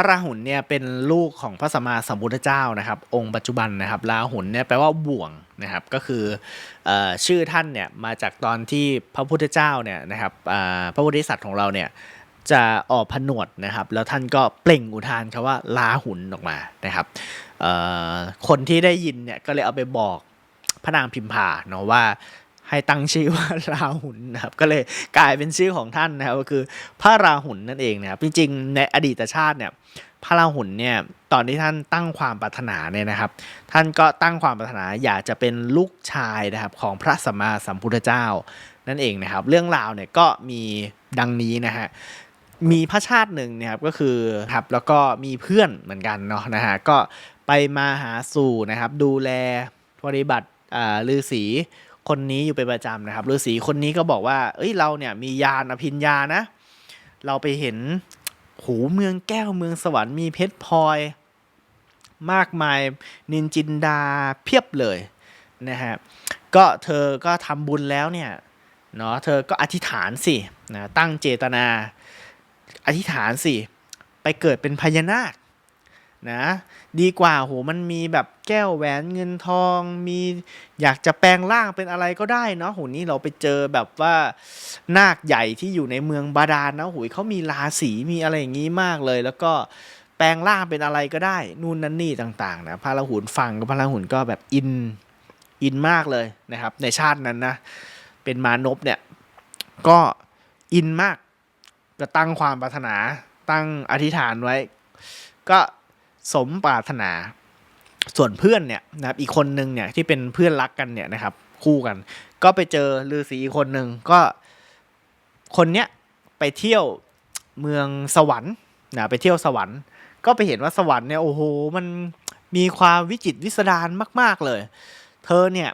พระราหุลเนี่ยเป็นลูกของพระสัมมาสัมพุทธเจ้านะครับ องค์ปัจจุบันนะครับราหุลเนี่ยแปลว่าบ่วงนะครับก็คืออชื่อท่านเนี่ยมาจากตอนที่พระพุทธเจ้าเนี่ยนะครับพระโพธิสัตว์ของเราเนี่ยจะออกผนวดนะครับ แล้วท่านก็เปล่งอุทานคำว่าลาหุนออกมานะครับคนที่ได้ยินเนี่ยก็เลยเอาไปบอกพระนางพิมพาเนาะว่า ให้ตั้งชื่อว่าราหุลนะครับก็เลยกลายเป็นชื่อของท่านนะครับก็คือพระราหุลนั่นเองนะครับจริงๆในอดีตชาติเนี่ยพระราหุลเนี่ยตอนที่ท่านตั้งความปรารถนาเนี่ยนะครับ ท่านก็ตั้งความปรารถนาอยากจะเป็นลูกชายนะครับของพระสัมมาสัมพุทธเจ้านั่นเองนะครับ เรื่องราวเนี่ยก็มีดังนี้นะฮะมีพระชาติหนึ่งนี่ยครับก็คือครับแล้วก็มีเพื่อนเหมือนกันเนาะนะฮะก็ไปมาหาสู่นะครับ ดูแลปฏิบัติอ่าฤาษี คนนี้อยู่เป็นประจำนะครับฤาษีคนนี้ก็บอกว่า เอ้ยเราเนี่ยมียานอภิญญานะ เราไปเห็นหูเมืองแก้วเมืองสวรรค์มีเพชรพลอย มากมายนินจินดาเพียบเลยนะฮะก็เธอก็ทำบุญแล้วเนี่ยเนาะเธอก็อธิษฐานสินะตั้งเจตนา อธิษฐานสิ ไปเกิดเป็นพญานาค นะดีกว่าโหมันมีแบบแก้วแหวนเงินทอง มีอยากจะแปลงร่างเป็นอะไรก็ได้เนาะโหนี่เราไปเจอแบบว่านาคใหญ่ที่อยู่ในเมืองบาดาลนะโหยเขามีราศีมีอะไรอย่างนี้มากเลย แล้วก็แปลงร่างเป็นอะไรก็ได้ นู่นนั่นนี่ต่างๆนะพระราหุลฟังกับพระราหุลก็แบบอินอินมากเลยนะครับ ในชาตินั้นนะเป็นมานพเนี่ยก็อินมากก็ตั้งความปรารถนาตั้งอธิษฐานไว้ ก็ สมปรารถนา ส่วนเพื่อนเนี่ยนะครับอีกคนนึงเนี่ยที่เป็นเพื่อนรักกันเนี่ยนะครับ คู่กัน ก็ไปเจอฤาษีอีกคนหนึ่งก็คนเนี้ยไปเที่ยวเมืองสวรรค์นะไปเที่ยวสวรรค์ ก็ไปเห็นว่าสวรรค์เนี่ยโอ้โหมันมีความวิจิตรวิสดารมาก ๆเลย เธอเนี่ย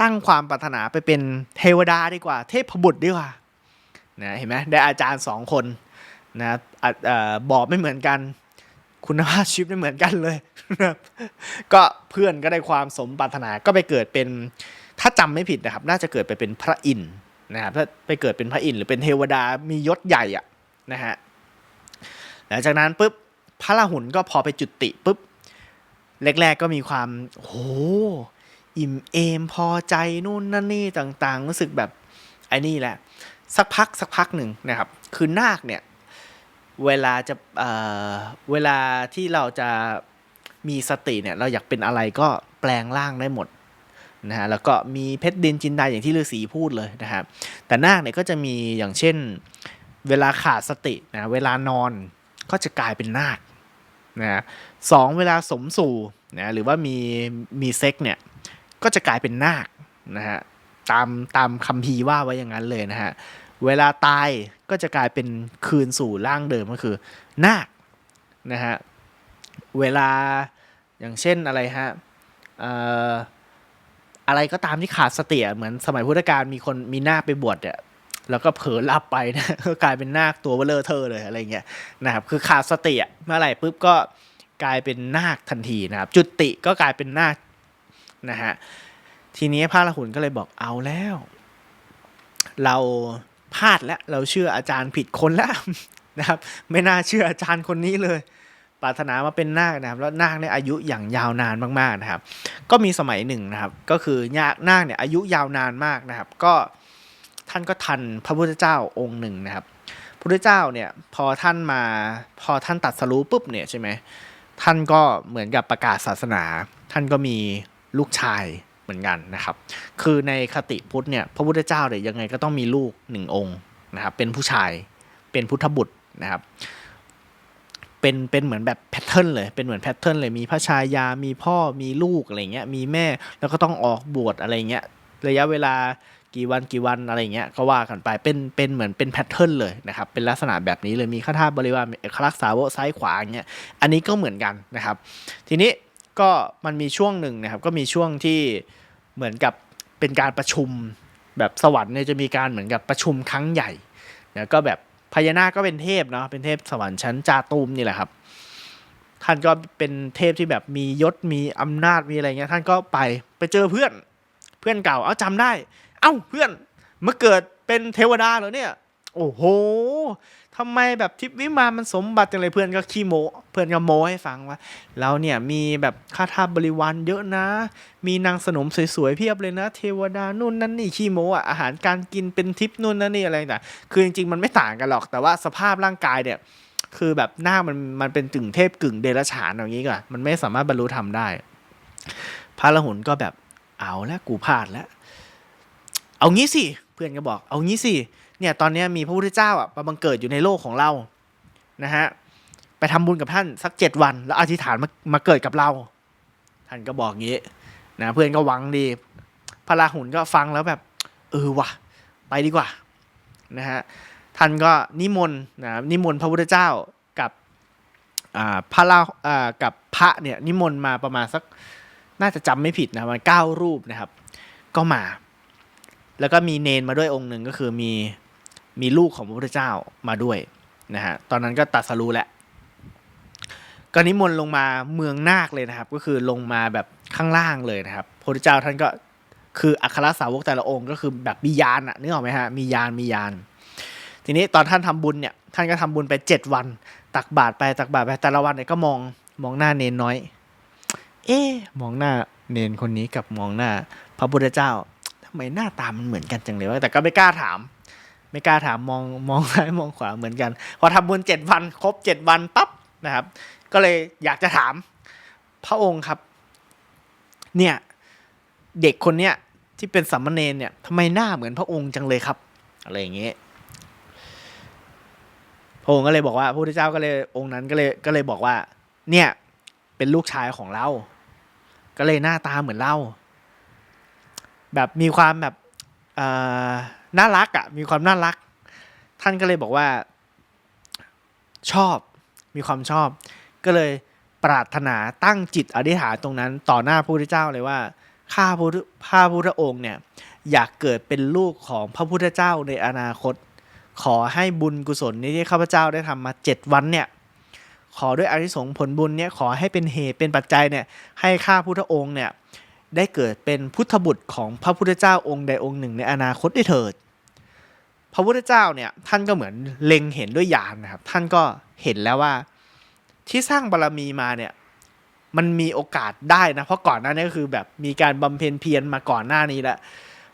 ตั้งความปรารถนาไปเป็นเทวดาดีกว่า เทพบุตรดีกว่านะเห็นไหมได้อาจารย์สองคนนะอะบอกไม่เหมือนกัน คุณภาพชีวิตไม่เหมือนกันเลยนะครับก็เพื่อนก็ได้ความสมปรารถนาก็ไปเกิดเป็นถ้าจำไม่ผิดนะครับ น่าจะเกิดไปเป็นพระอินทร์นะครับถ้าไปเกิดเป็นพระอินทร์หรือเป็นเทวดามียศใหญ่อะนะฮะหลังจากนั้นปุ๊บพระราหุลก็พอไปจุติปุ๊บแรกๆก็มีความโหอิ่มเอมพอใจนู่นนั่นนี่ต่างๆ รู้สึกแบบไอ้นี่แหละ สักพักสักพักหนึ่งนะครับ คือนาคเนี่ย เวลาจะเอ่อเวลาที่เราจะมีสติเนี่ย เราอยากเป็นอะไรก็แปลงร่างได้หมดนะฮะแล้วก็มีเพชรดินจินดาอย่างที่ฤาษีพูดเลยนะครับแต่นาคเนี่ยก็จะมีอย่างเช่นเวลาขาดสตินะเวลานอนก็จะกลายเป็นนาคนะสองเวลาสมสู่นะหรือว่ามีมีเซ็กเนี่ยก็จะกลายเป็นนาคนะฮะตามตามคำพีว่าไว้อย่างนั้นเลยนะฮะ เวลาตายก็จะกลายเป็นคืนสู่ร่างเดิมก็คือนาคนะฮะเวลาอย่างเช่นอะไรฮะอะไรก็ตามที่ขาดสติเหมือนสมัยพุทธกาลมีคนมีนาคไปบวชเนี่ยแล้วก็เผลอหลับไปนะก็กลายเป็นนาคตัวเบลอเทอเลยอะไรเงี้ยนะครับคือขาดสติเมื่อไหร่ปุ๊บก็กลายเป็นนาคทันทีนะครับ จุติก็กลายเป็นนาคนะฮะทีนี้พระราหุลก็เลยบอกเอาแล้ว เรา พลาดแล้วเราเชื่ออาจารย์ผิดคนแล้วนะครับ ไม่น่าเชื่ออาจารย์คนนี้เลยปรารถนามาเป็นนาคนะครับแล้วนาคเนี่ยอายุอย่างยาวนานมากๆนะครับ ก็มีสมัยหนึ่งนะครับ ก็คือนาคนาคเนี่ยอายุยาวนานมากนะครับ ก็ท่านก็ทันพระพุทธเจ้าองค์หนึ่งนะครับพุทธเจ้าเนี่ยพอท่านมาพอท่านตัดสรู้ปุ๊บเนี่ยใช่ไหมท่านก็เหมือนกับประกาศศาสนา ท่านก็มีลูกชาย มือนกันนะครับ คือในคติพุทธเนี่ยพระพุทธเจ้าเนี่ยยังไงก็ต้องมีลูกหนึ่งองค์นะครับเป็นผู้ชายเป็นพุทธบุตรนะครับเป็นเป็นเหมือนแบบแพทเทิร์นเลยเป็นเหมือนแพทเทิร์นเลยมีพระชายา มีพ่อมีลูกอะไรเงี้ยมีแม่แล้วก็ต้องออกบวชอะไรเงี้ยระยะเวลากี่วันกี่วันอะไรเงี้ยก็ว่ากันไปเป็นเป็นเหมือนเป็นแพทเทิร์นเลยนะครับเป็นลักษณะแบบนี้เลยมีข้าทาสบริวารมีเอกลักษณ์สาวกซ้ายขวาอย่างเงี้ยอันนี้ก็เหมือนกันนะครับ ทีนี้ก็มันมีช่วงหนึ่งนะครับก็มีช่วงที่ เหมือนกับเป็นการประชุมแบบสวรรค์เนี่ยจะมีการเหมือนกับประชุมครั้งใหญ่เนี่ยก็แบบพญานาคก็เป็นเทพเนาะเป็นเทพสวรรค์ชั้นจาตูมนี่แหละครับ ท่านก็เป็นเทพที่แบบมียศมีอำนาจมีอะไรเงี้ย ท่านก็ไปไปเจอเพื่อน เพื่อนเก่า เอาจำได้ เอ้าเพื่อนเมื่อเกิดเป็นเทวดาเหรอเนี่ย โอ้โหทำไมแบบทิพวิมานมันสมบัติจังเลยเพื่อนก็ขี้โมเพื่อนก็โมให้ฟังว่าเราเนี่ยมีแบบค่าทาบริวารเยอะนะ มีนางสนมสวยๆเพียบเลยนะ เทวดานู่นนั่นนี่ขี้โมอะอาหารการกินเป็นทิพนู่นนั่นนี่อะไรแต่คือจริงๆมันไม่ต่างกันหรอกแต่ว่าสภาพร่างกายเนี่ย คือแบบหน้ามันมันเป็นกึ่งเทพกึ่งเดรัจฉานอย่างนี้ก่อนมันไม่สามารถบรรลุธรรมได้ พระละหุนก็แบบเอาแล้วกูพลาดแล้วเอางี้สิเพื่อนก็บอก เอางี้สิ เนี่ยตอนนี้มีพระพุทธเจ้าอะมาบังเกิดอยู่ในโลกของเรานะฮะไปทำบุญกับท่านสักเจ็ดวัน แล้วอธิษฐานมามาเกิดกับเรา ท่านก็บอกงี้นะเพื่อนก็หวังดี พระราหุลก็ฟังแล้วแบบ เออว่ะ ไปดีกว่านะฮะท่านก็นิมนต์นะนิมนต์พระพุทธเจ้ากับอ่าพระลาอ่ากับพระเนี่ยนิมนต์มาประมาณสักน่าจะจำไม่ผิดนะประมันเก้ารูปนะครับ ก็มา แล้วก็มีเนนมาด้วยองค์หนึ่งก็คือมี มีลูกของพระพุทธเจ้ามาด้วยนะฮะตอนนั้นก็ตัดสรู้แล้วก็นิมนต์ลงมาเมืองนาคเลยนะครับ ก็คือลงมาแบบข้างล่างเลยนะครับพระพุทธเจ้าท่านก็คืออัครสาวกแต่ละองค์ก็คือแบบมียานอะนึกออกไหมฮะมียานมียาน ทีนี้ตอนท่านทำบุญเนี่ยท่านก็ทำบุญไปเจ็ดวัน ตักบาตรไปตักบาตรไปแต่ละวันเนี่ยก็มองมองหน้าเนนน้อย เอ๊ะมองหน้าเนนคนนี้กับมองหน้า พระพุทธเจ้าทำไมหน้าตามันเหมือนกันจังเลยวะแต่ก็ไม่กล้าถาม ไม่กล้าถามมองมองซ้ายมองขวาเหมือนกัน พอทำบุญเจ็ดวันครบเจ็ดวันปั๊บนะครับ ก็เลยอยากจะถามพระองค์ครับ เนี่ยเด็กคนเนี้ยที่เป็นสามมาเณรเนี่ยทำไมหน้าเหมือนพระองค์จังเลยครับ อะไรอย่างเงี้ยพระองค์ก็เลยบอกว่าพระพุทธเจ้าก็เลยองค์นั้นก็เลยก็เลยบอกว่า เนี่ยเป็นลูกชายของเรา ก็เลยหน้าตาเหมือนเรา แบบมีความแบบ น่ารักอะ่ะ มีความน่ารัก ท่านก็เลยบอกว่า ชอบ มีความชอบ ก็เลยปรารถนาตั้งจิตอธิษฐานตรงนั้น ต่อหน้าพระพุทธเจ้าเลยว่าข้าพระพุทธข้าพระพุทธองค์เนี่ย อยากเกิดเป็นลูกของพระพุทธเจ้าในอนาคต ขอให้บุญกุศลนี้ที่ข้าพเจ้าได้ทำมาเจ็ดวันเนี่ย ขอด้วยอานิสงผลบุญเนี่ยขอให้เป็นเหตุเป็นปัจจัยเนี่ย ให้ข้าพุทธองค์เนี่ย ได้เกิดเป็นพุทธบุตรของพระพุทธเจ้าองค์ใดองค์หนึ่งในอนาคตได้เถิด พระพุทธเจ้าเนี่ยท่านก็เหมือนเล็งเห็นด้วยญาณนะครับ ท่านก็เห็นแล้วว่าที่สร้างบารรมีมาเนี่ยมันมีโอกาสได้นะ เพราะก่อนหน้านี้ก็คือแบบมีการบำเพ็ญเพียรมาก่อนหน้านี้แล้ว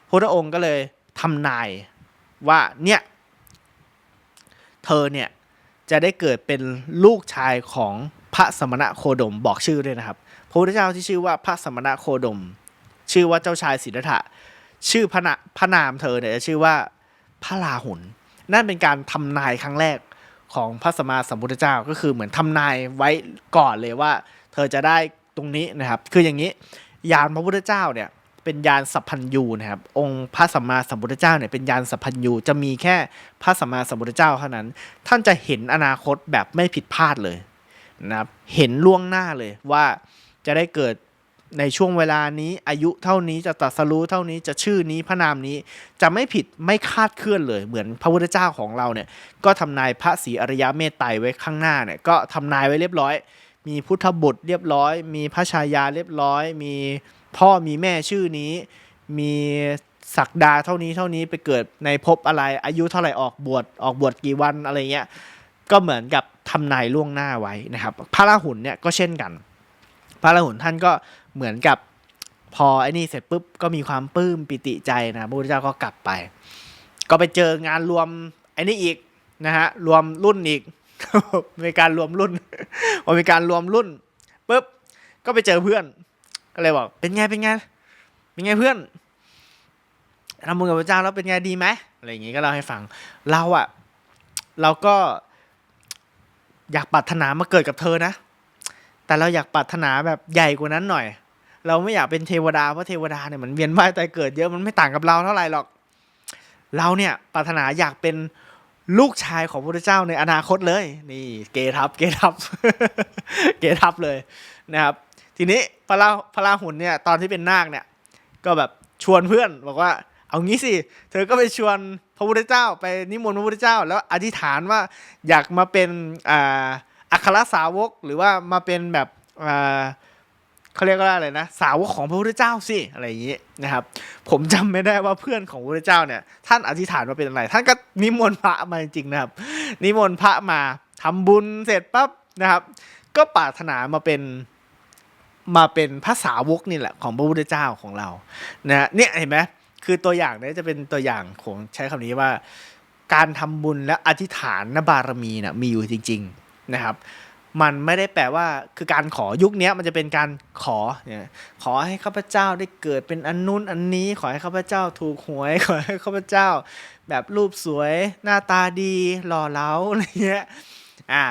พระองค์ก็เลยทำนายว่าเนี่ยเธอเนี่ยจะได้เกิดเป็นลูกชายของพระสมณะโคดมบอกชื่อด้วยนะครับ พระพุทธเจ้าที่ชื่อว่าพระสมณะโคดม ชื่อว่าเจ้าชายสิทธัตถะชื่อพระนะพระนามเธอเนี่ยจะชื่อว่าพระลาหุนนั่นเป็นการทำนายครั้งแรกของพระสมมาสัมพุทธเจ้าก็คือเหมือนทำนายไว้ก่อนเลยว่า เธอจะได้ตรงนี้นะครับ คืออย่างนี้ยานพระพุทธเจ้าเนี่ยเป็นยานสัพพัญญูนะครับ องค์พระสัมมาสัมพุทธเจ้าเนี่ยเป็นยานสัพพัญญูจะมีแค่พระสัมมาสัมพุทธเจ้าเท่านั้น ท่านจะเห็นอนาคตแบบไม่ผิดพลาดเลยนะครับเห็นล่วงหน้าเลยว่า จะได้เกิดในช่วงเวลานี้อายุเท่านี้จะตรัสรู้เท่านี้จะชื่อนี้พระนามนี้จะไม่ผิดไม่คาดเคลื่อนเลย เหมือนพระพุทธเจ้าของเราเนี่ยก็ทำนายพระศรีอริยเมตไตรไว้ข้างหน้าเนี่ยก็ทำนายไว้เรียบร้อย มีพุทธบุตรเรียบร้อย มีพระชายาเรียบร้อย มีพ่อมีแม่ชื่อนี้ มีศักดาเท่านี้เท่านี้ไปเกิดในภพอะไรอายุเท่าไหร่ออกบวชออกบวชกี่วันอะไรเงี้ยก็เหมือนกับทำนายล่วงหน้าไว้นะครับ พระราหุลเนี่ยก็เช่นกัน พระราหุลท่านก็เหมือนกับพอไอ้นี่เสร็จปุ๊บก็มีความปลื้มปิติใจนะพระพุทธเจ้าก็กลับไป ก็ไปเจองานรวมไอ้นี่อีกนะฮะรวมรุ่นอีกมีการรวมรุ่นพอมีการรวมรุ่นปุ๊บก็ไปเจอเพื่อนก็เลยบอกเป็นไงเป็นไงเป็นไงเพื่อนทำบุญกับพระเจ้าแล้วเป็นไงดีไหมอะไรอย่างงี้ก็เล่าให้ฟังเราอะเราก็อยากปรารถนามาเกิดกับเธอนะ แต่เราอยากปรารถนาแบบใหญ่กว่านั้นหน่อย เราไม่อยากเป็นเทวดาเพราะเทวดาเนี่ยมันเวียนว่ายตายเกิดเยอะมันไม่ต่างกับเราเท่าไหร่หรอก เราเนี่ยปรารถนาอยากเป็นลูกชายของพระพุทธเจ้าในอนาคตเลย นี่เกทับเกทับเกทับเลยนะครับ ทีนี้พระราพระราหุลเนี่ยตอนที่เป็นนาคเนี่ย ก็แบบชวนเพื่อนบอกว่าเอางี้สิ เธอก็ไปชวนพระพุทธเจ้า ไปนิมนต์พระพุทธเจ้า แล้วอธิษฐานว่าอยากมาเป็นอ่า อัครสาวกหรือว่ามาเป็นแบบเขาเรียกว่าอะไรนะ สาวกของพระพุทธเจ้าสิอะไรอย่างนี้นะครับ ผมจำไม่ได้ว่าเพื่อนของพระพุทธเจ้าเนี่ย ท่านอธิษฐานมาเป็นอะไร ท่านก็นิมนต์พระมาจริงๆนะครับ นิมนต์พระมาทำบุญเสร็จปั๊บนะครับ ก็ปรารถนามาเป็นมาเป็นภาษาวกนี่แหละของพระพุทธเจ้าของเรานะเนี่ยเห็นไหมคือตัวอย่างเนี่ยจะเป็นตัวอย่างของใช้คำนี้ว่า การทำบุญและอธิษฐานนบารมีนะมีอยู่จริง ๆ นะครับ มันไม่ได้แปลว่าคือการขอยุคนี้มันจะเป็นการขอเนี่ยขอให้ข้าพเจ้าได้เกิดเป็นอันนู้นอันนี้ ขอให้ข้าพเจ้าถูกหวย ขอให้ข้าพเจ้า แบบรูปสวยหน้าตาดีหล่อเหลาอะไรเงี้ยอ่า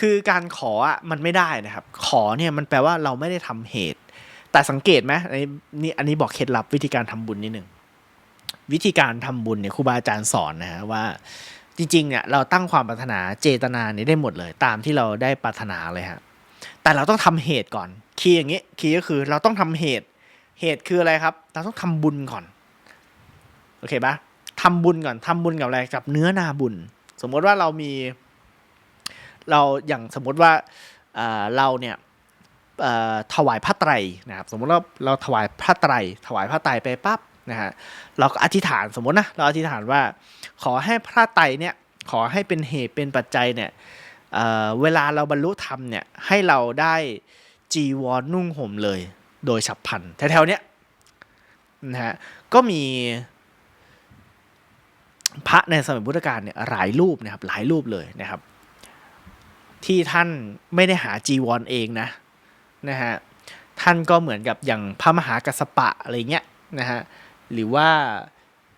คือการขออะมันไม่ได้นะครับ ขอเนี่ยมันแปลว่าเราไม่ได้ทำเหตุ แต่สังเกตไหมอันนี้นี่อันนี้บอกเคล็ดลับวิธีการทำบุญนิดหนึ่งวิธีการทำบุญเนี่ยครูบาอาจารย์สอนนะฮะว่า จริงๆเนี่ยเราตั้งความปรารถนาเจตนานี้ได้หมดเลย ตามที่เราได้ปรารถนาเลยฮะแต่เราต้องทำเหตุก่อนคีย์อย่างนี้คีย์ก็คือเราต้องทำเหตุ เหตุคืออะไรครับ เราต้องทำบุญก่อนโอเคปะทำบุญก่อนทำบุญกับอะไรกับเนื้อนาบุญ สมมติว่าเรามี เราอย่างสมมติว่าเเราเนี่ยถวายพระไตรนะครับ สมมติว่าเราถวายพระไตร ถวายพระไตรไปปั๊บ นะฮะเราก็อธิษฐานสมมตินะเราอธิษฐานว่า ขอให้พระไตรเนี่ยขอให้เป็นเหตุเป็นปัจจัยเนี่ยเเวลาเราบรรลุธรรมเนี่ยให้เราได้จีวรนุ่งห่มเลย โดยฉับพันแถวๆเนี้ยนะฮะก็มีพระในสมัยพุทธกาลเนี่ยหลายรูปนะครับหลายรูปเลยนะครับ ที่ท่านไม่ได้หาจีวรเองนะนะฮะท่านก็เหมือนกับอย่างพระมหากัสสปะอะไรเงี้ยนะฮะ หรือว่า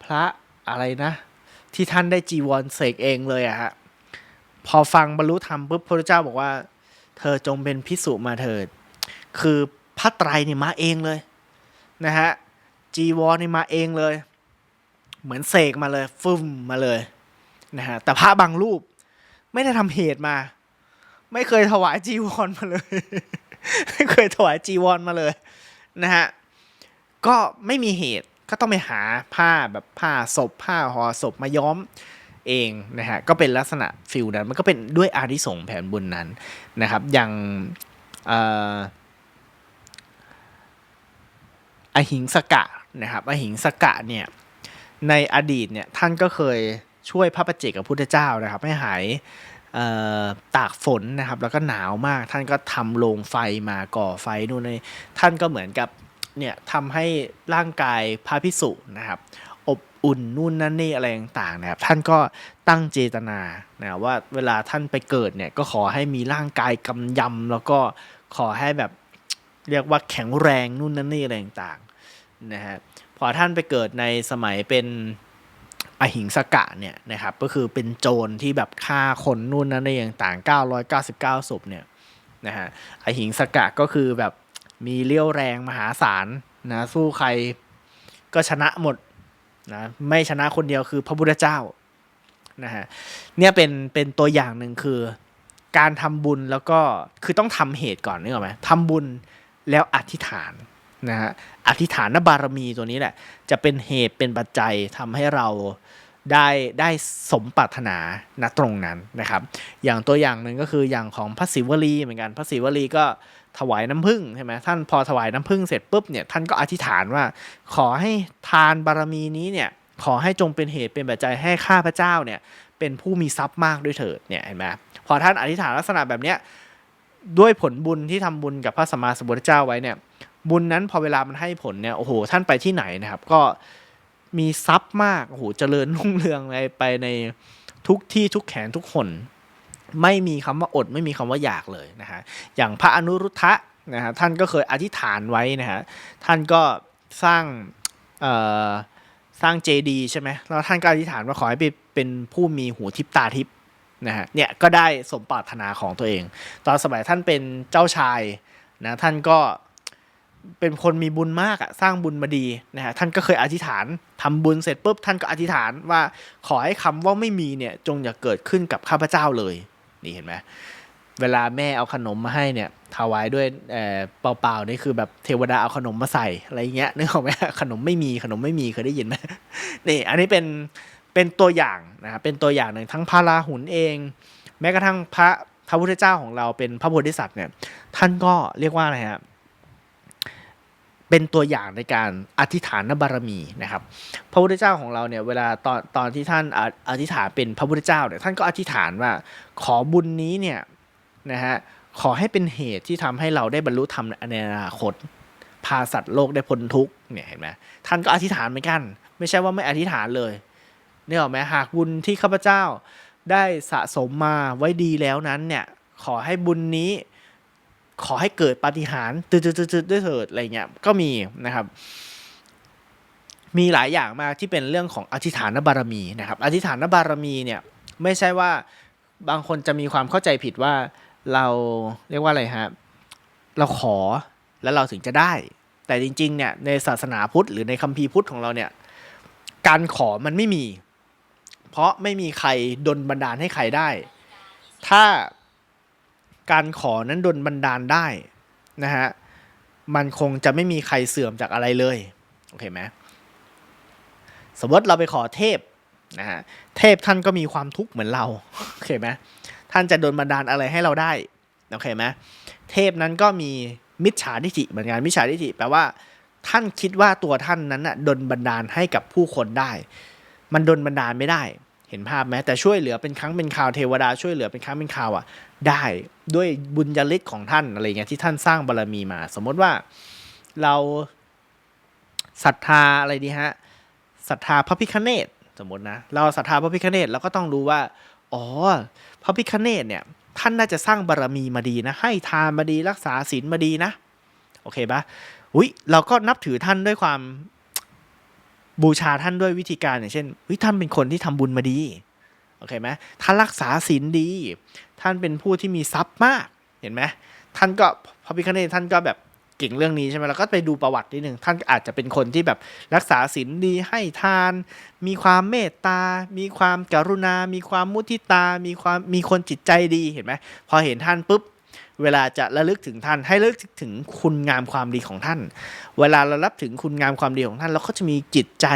พระอะไรนะ ที่ท่านได้จีวรเสกเองเลยอะฮะพอฟังบรรลุธรรมปุ๊บพระเจ้าบอกว่า เธอจงเป็นพิสุมาเถิด คือพระไตรเนี่ยมาเองเลยนะฮะจีวรนี่มาเองเลย เหมือนเสกมาเลยฟึ่มมาเลยนะฮะแต่พระบางรูปไม่ได้ทำเหตุมา ไม่เคยถวายจีวรมาเลย ไม่เคยถวายจีวรมาเลยนะฮะก็ไม่มีเหตุ ก็ต้องไปหาผ้าแบบผ้าศพ ผ้าห่อศพมาย้อมเองนะฮะก็เป็นลักษณะฟิลนั้นมันก็เป็นด้วยอานิสงแผนบุญนั้นนะครับอย่างอหิงสกะนะครับอหิงสกะเนี่ยในอดีตเนี่ยท่านก็เคยช่วยพระประเจกกับพุทธเจ้านะครับให้หายตากฝนนะครับแล้วก็หนาวมากท่านก็ทำโรงไฟมาก่อไฟนู่นนี่ท่านก็เหมือนกับ เนี่ยทำให้ร่างกายพระพิสุนะครับ อบอุ่นนู่นนั่นนี่อะไรต่างๆนะครับ ท่านก็ตั้งเจตนานะว่าเวลาท่านไปเกิดเนี่ยก็ขอให้มีร่างกายกำยำแล้วก็ขอให้แบบเรียกว่าแข็งแรงนู่นนั่นนี่อะไรต่างๆนะฮะพอท่านไปเกิดในสมัยเป็นอหิงสกะเนี่ยนะครับก็คือเป็นโจรที่แบบฆ่าคนนู่นนั่นนี่ต่างๆ999ศพเนี่ยนะฮะอหิงสกะก็คือแบบ มีเลี้ยวแรงมหาศาลนะสู้ใครก็ชนะหมดนะไม่ชนะคนเดียวคือพระพุทธเจ้านะฮะเนี่ยเป็นเป็นตัวอย่างหนึ่งคือ การทำบุญแล้วก็คือต้องทำเหตุก่อนนึกออกไหมทำบุญแล้วอธิษฐานนะฮะอธิษฐานบารมีตัวนี้แหละ จะเป็นเหตุเป็นปัจจัยทำให้เราได้ได้สมปรารถนาณตรงนั้นนะครับ อย่างตัวอย่างหนึ่งก็คืออย่างของพระศิวลีเหมือนกันพระศิวลีก็ ถวายน้ำผึ้งใช่ไหมท่านพอถวายน้ำผึ้งเสร็จปุ๊บเนี่ยท่านก็อธิษฐานว่า ขอให้ทานบารมีนี้เนี่ยขอให้จงเป็นเหตุเป็นปัจจัยให้ข้าพเจ้าเนี่ยเป็นผู้มีทรัพย์มากด้วยเถิดเนี่ยเห็นไหมพอท่านอธิษฐานลักษณะแบบเนี้ยด้วยผลบุญที่ทำบุญกับพระสัมมาสัมพุทธเจ้าไว้เนี่ยบุญนั้นพอเวลามันให้ผลเนี่ยโอ้โหท่านไปที่ไหนนะครับ ก็มีทรัพย์มากโอ้โหเจริญรุ่งเรืองไปในทุกที่ทุกแขนทุกคน ไม่มีคำว่าอดไม่มีคำว่าอยากเลยนะฮะอย่างพระอนุรุทธะนะฮะท่านก็เคยอธิษฐานไว้นะฮะท่านก็สร้างเอ่อสร้างเจดีใช่ไหมแล้วท่านก็อธิษฐานว่าขอให้เป็นผู้มีหูทิพตาทิพนะฮะเนี่ยก็ได้สมปรารถนาของตัวเอง ตอนสมัยท่านเป็นเจ้าชายนะท่านก็เป็นคนมีบุญมากอะสร้างบุญมาดีนะฮะท่านก็เคยอธิษฐานทำบุญเสร็จปุ๊บท่านก็อธิษฐานว่าขอให้คำว่าไม่มีเนี่ยจงอย่าเกิดขึ้นกับข้าพเจ้าเลย นี่เห็นไหมเวลาแม่เอาขนมมาให้เนี่ยถวายด้วยเอ่าเปล่าๆนี่คือแบบเทวดาเอาขนมมาใส่อะไรเงี้ยนึกออกไหมขนมไม่มีขนมไม่มีเคยได้ยินไหมนี่อันนี้เป็นเป็นตัวอย่างนะครับเป็นตัวอย่างหนึ่งทั้งพระราหุลเอง แม้กระทั่งพระพระพุทธเจ้าของเราเป็นพระโพธิสัตว์เนี่ยท่านก็เรียกว่าอะไรฮะ เป็นตัวอย่างในการอธิษฐานบารมีนะครับ พระพุทธเจ้าของเราเนี่ยเวลาตอนตอนที่ท่านออธิษฐานเป็นพระพุทธเจ้าเนี่ยท่านก็อธิษฐานว่าขอบุญนี้เนี่ยนะฮะขอให้เป็นเหตุที่ทำให้เราได้บรรลุธรรมในอนาคตพาสัตว์โลกได้พ้นทุกข์เนี่ยเห็นไหมท่านก็อธิษฐานเหมือนกัน ไม่ใช่ว่าไม่อธิษฐานเลยนี่หรอไหมหากบุญที่ข้าพเจ้าได้สะสมมาไว้ดีแล้วนั้นเนี่ยขอให้บุญนี้ ขอให้เกิดปาฏิหาริย์ตืดๆๆด้วยเถิดอะไรเงี้ยก็มีนะครับ มีหลายอย่างมากที่เป็นเรื่องของอธิษฐานบารมีนะครับ อธิษฐานบารมีเนี่ยไม่ใช่ว่าบางคนจะมีความเข้าใจผิดว่าเราเรียกว่าอะไรฮะเราขอแล้วเราถึงจะได้ แต่จริง ๆ เนี่ยในศาสนาพุทธหรือในคัมภีร์พุทธของเราเนี่ย การขอมันไม่มี เพราะไม่มีใครดลบันดาลให้ใครได้ ถ้า การขอนั้นดลบันดาลได้นะฮะมันคงจะไม่มีใครเสื่อมจากอะไรเลยโอเคไหมสมมติเราไปขอเทพนะฮะเทพท่านก็มีความทุกข์เหมือนเราโอเคไหมท่านจะดลบันดาลอะไรให้เราได้โอเคไหมเทพนั้นก็มีมิจฉาทิฏฐิเหมือนกันมิจฉาทิฏฐิแปลว่า ท่านคิดว่าตัวท่านนั้นน่ะดลบันดาลให้กับผู้คนได้ มันดลบันดาลไม่ได้ เห็นภาพไหมแต่ช่วยเหลือเป็นครั้งเป็นคราวเทวดาช่วยเหลือเป็นครั้งเป็นคราวอะได้ด้วยบุญญาฤทธิ์ของท่านอะไรเงี้ยที่ท่านสร้างบารรมีมา สมมติว่าเราศรัทธาอะไรดีฮะศรัทธาพระพิคเนตสมมตินะเราศรัทธาพระพิคเนตเราก็ต้องรู้ว่าอ๋อพระพิคเนตเนี่ยท่านน่าจะสร้างบารรมีมาดีนะ ให้ทานมาดีรักษาศีลมาดีนะ โอเคปะอุ้ยเราก็นับถือท่านด้วยความ บูชาท่านด้วยวิธีการอย่างเช่นวิท่านเป็นคนที่ทำบุญมาดีโอเคไหมท่านรักษาศีลดี ท่านเป็นผู้ที่มีทรัพย์มากเห็นไหมท่านก็พระพิคเนตท่านก็แบบเก่งเรื่องนี้ใช่ไหมเราก็ไปดูประวัตินิดนึงท่านอาจจะเป็นคนที่แบบรักษาศีลดีให้ทาน มีความเมตตา มีความกรุณา มีความมุทิตา มีความมีคนจิตใจดีเห็นไหมพอเห็นท่านปุ๊บ เวลาจะระลึกถึงท่าน ให้ระลึกถึงคุณงามความดีของท่าน เวลาเรารับถึงคุณงามความดีของท่าน เราก็จะมีจิตใจ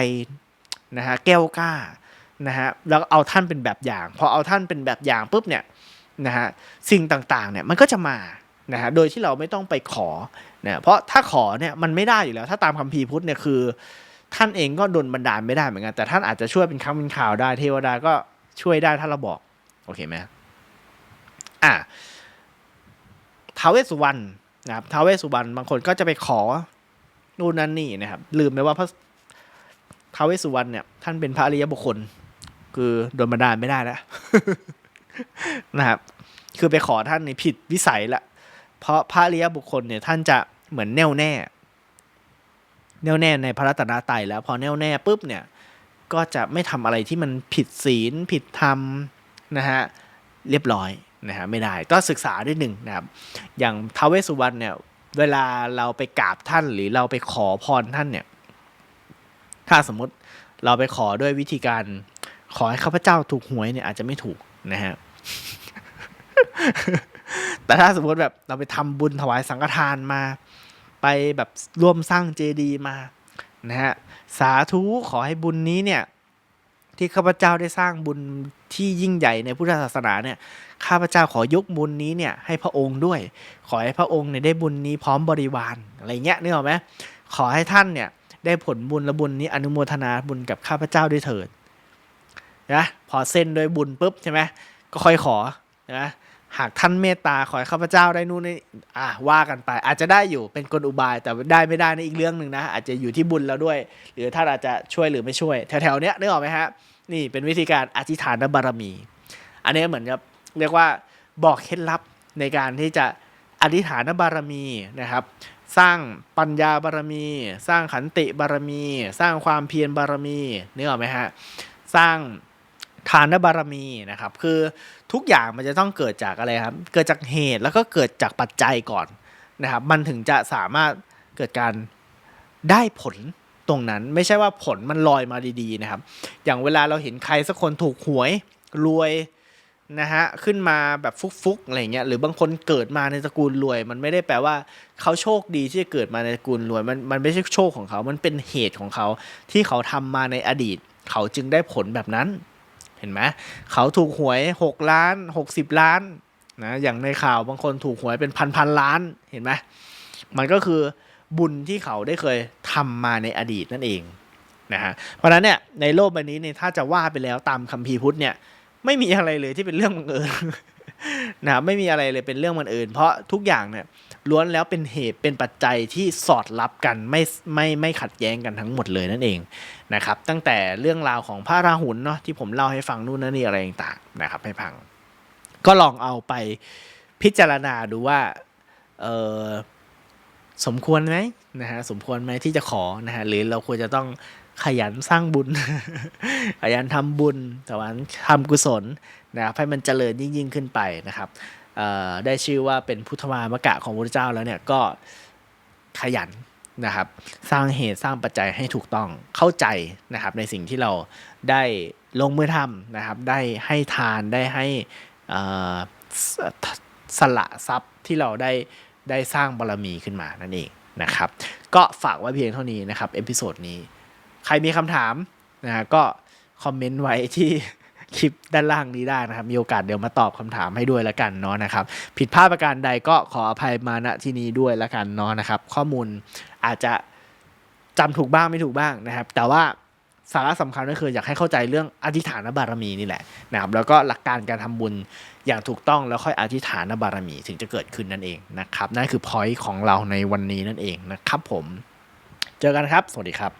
นะฮะแก้วกล้านะฮะแล้วเอาท่านเป็นแบบอย่างพอเอาท่านเป็นแบบอย่างปุ๊บเนี่ยนะฮะสิ่งต่างๆเนี่ยมันก็จะมานะฮะโดยที่เราไม่ต้องไปขอเนี่ยเพราะถ้าขอเนี่ยมันไม่ได้อยู่แล้ว ถ้าตามคัมภีร์พุทธเนี่ยคือท่านเองก็ดนบันดาลไม่ได้เหมือนกันแต่ท่านอาจจะช่วยเป็นคำเป็นข่าวได้เทวดาก็ช่วยได้ถ้าเราบอก โอเคไหมอะ ท้าวเวสสุวรรณนะครับท้าวเวสสุวรรณบางคนก็จะไปขอนู่นนั่นนี่นะครับ ลืมไปว่าพระท้าวเวสสุวรรณเนี่ยท่านเป็นพระอริยบุคคล คือโดนบันดาลไม่ได้แล้วนะครับ คือไปขอท่านในผิดวิสัยละ เพราะพระอริยบุคคลเนี่ยท่านจะเหมือนแน่วแน่ แน่วแน่ในพระรัตนตรัยแล้ว พอแน่วแน่ปุ๊บเนี่ย ก็จะไม่ทำอะไรที่มันผิดศีลผิดธรรมนะฮะเรียบร้อย นะฮะไม่ได้ก็ศึกษาด้วยหนึ่งนะครับอย่างท้าวเวสสุวรรณเนี่ยเวลาเราไปกราบท่านหรือเราไปขอพรท่านเนี่ยถ้าสมมติเราไปขอด้วยวิธีการขอให้ข้าพเจ้าถูกหวยเนี่ยอาจจะไม่ถูกนะฮะแต่ถ้าสมมติแบบเราไปทำบุญถวายสังฆทานมา ไปแบบร่วมสร้างเจดีย์มานะฮะสาธุขอให้บุญนี้เนี่ย ที่ข้าพเจ้าได้สร้างบุญที่ยิ่งใหญ่ในพุทธศาสนาเนี่ยข้าพเจ้าขอยกบุญนี้เนี่ยให้พระองค์ด้วย ขอให้พระองค์เนี่ยได้บุญนี้พร้อมบริวารอะไรเงี้ยนึกออกไหมขอให้ท่านเนี่ยได้ผลบุญและบุญนี้อนุโมทนาบุญกับข้าพเจ้าด้วยเถิดนะพอเส้นด้วยบุญปุ๊บใช่ไหมก็ค่อยขอนะ หากท่านเมตตาขอให้ข้าพเจ้าได้นู่นนี่อะว่ากันไป อาจจะได้อยู่เป็นกลอุบายแต่ได้ไม่ได้ในะอีกเรื่องหนึ่งนะ อาจจะอยู่ที่บุญแล้วด้วย หรือท่านอาจจะช่วยหรือไม่ช่วย แถวๆเนี้ยนึกออกไหมฮะนี่เป็นวิธีการอธิษฐานบารมี อันนี้เหมือนกับเรียกว่าบอกเคล็ดลับในการที่จะอธิษฐานบารมีนะครับ สร้างปัญญาบารมี สร้างขันติบารมี สร้างความเพียรบารมีนึกออกไหมฮะสร้างทานบารมีนะครับ คือ ทุกอย่างมันจะต้องเกิดจากอะไรครับ เกิดจากเหตุแล้วก็เกิดจากปัจจัยก่อนนะครับ มันถึงจะสามารถเกิดการได้ผลตรงนั้น ไม่ใช่ว่าผลมันลอยมาดีๆนะครับ อย่างเวลาเราเห็นใครสักคนถูกหวยรวยนะฮะขึ้นมาแบบฟุกๆอะไรเงี้ยหรือบางคนเกิดมาในตระกูลรวย มันไม่ได้แปลว่าเขาโชคดีที่จะเกิดมาในตระกูลรวยมันมันไม่ใช่โชคของเขา มันเป็นเหตุของเขาที่เขาทำมาในอดีต เขาจึงได้ผลแบบนั้น เห็นไหมเขาถูกหวย 6 ล้าน 60 ล้านนะอย่างในข่าวบางคนถูกหวยเป็นพันพันล้านเห็นไหมมันก็คือบุญที่เขาได้เคยทำมาในอดีตนั่นเองนะฮะเพราะฉะนั้นเนี่ยในโลกใบนี้เนี่ยถ้าจะว่าไปแล้วตามคัมภีร์พุทธเนี่ยไม่มีอะไรเลยที่เป็นเรื่องบังเอิญ นะครับไม่มีอะไรเลยเป็นเรื่องบังเอิญเพราะทุกอย่างเนี่ยล้วนแล้วเป็นเหตุเป็นปัจจัยที่สอดรับกันไม่ไม่ไม่ขัดแย้งกันทั้งหมดเลยนั่นเองนะครับตั้งแต่เรื่องราวของพระราหุลเนาะที่ผมเล่าให้ฟังนู่นนั่นนี่อะไรต่างๆนะครับให้ฟัง ก็ลองเอาไปพิจารณาดูว่าเออสมควรไหมนะฮะสมควรไหมที่จะขอนะฮะหรือเราควรจะต้อง ขยันสร้างบุญ ขยันทำบุญแต่ว่าทำกุศลนะครับให้มันเจริญยิ่งยิ่งขึ้นไปนะครับได้ชื่อว่าเป็นพุทธมามกะของพระเจ้าแล้วเนี่ยก็ขยันนะครับ สร้างเหตุสร้างปัจจัยให้ถูกต้องเข้าใจนะครับ ในสิ่งที่เราได้ลงมือทำนะครับ ได้ให้ทานได้ให้สละทรัพย์ที่เราได้ได้สร้างบารมีขึ้นมานั่นเองนะครับ ก็ฝากไว้เพียงเท่านี้นะครับ เอพิโซดนี้ ใครมีคำถามนะก็คอมเมนต์ไว้ที่คลิปด้านล่างนี้ได้นะครับ มีโอกาสเดี๋ยวมาตอบคำถามให้ด้วยละกันเนาะนะครับ ผิดพลาดประการใดก็ขออภัยมาณที่นี้ด้วยละกันเนาะนะครับ ข้อมูลอาจจะจำถูกบ้างไม่ถูกบ้างนะครับ แต่ว่าสาระสำคัญก็คืออยากให้เข้าใจเรื่องอธิษฐานบารมีนี่แหละนะครับ แล้วก็หลักการการทำบุญอย่างถูกต้องแล้วค่อยอธิษฐานบารมีถึงจะเกิดขึ้นนั่นเองนะครับนั่นคือพอยต์ของเราในวันนี้นั่นเองนะครับผม เจอกันครับ สวัสดีครับ